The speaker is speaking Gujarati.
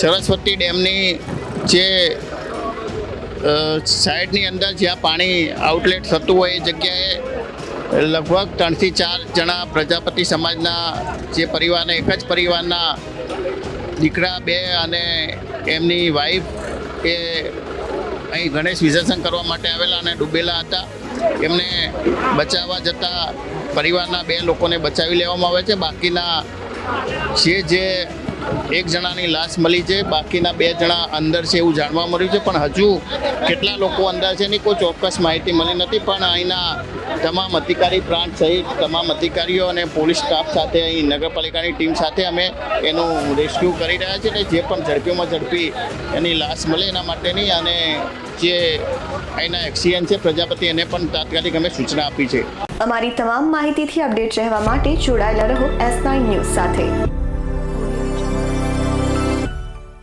સરસ્વતી ડેમની જે સાઈડની અંદર જ્યાં પાણી આઉટલેટ થતું હોય એ જગ્યાએ લગભગ ત્રણથી ચાર જણા પ્રજાપતિ સમાજના જે પરિવારના એક જ પરિવારના દીકરા, બે અને એમની વાઈફ એ અહીં ગણેશ વિસર્જન કરવા માટે આવેલા અને ડૂબેલા હતા. એમને બચાવવા જતાં પરિવારના બે લોકોને બચાવી લેવામાં આવે છે. બાકીના જે જે એક જણાની લાશ મળી છે, બાકીના બે જણા અંદર છે એવું જાણવા મળ્યું છે, પણ હજુ કેટલા લોકો અંદર છે એની કોઈ ચોક્કસ માહિતી મળી નથી, પણ અહીંના તમામ અધિકારી, પ્રાંત સહિત તમામ અધિકારીઓ અને પોલીસ સ્ટાફ સાથે અહીં નગરપાલિકાની ટીમ સાથે અમે એનું રેસ્ક્યુ કરી રહ્યા છીએ અને જે પણ ઝડપીમાં ઝડપી એની લાશ મળે એના માટેની અને જે અહીંના એક્સિડન્ટ છે, પ્રજાપતિ, એને પણ તાત્કાલિક અમે સૂચના આપી છે. અમારી તમામ માહિતીથી અપડેટ રહેવા માટે જોડાયેલા રહો એસ નાઇન ન્યૂઝ સાથે.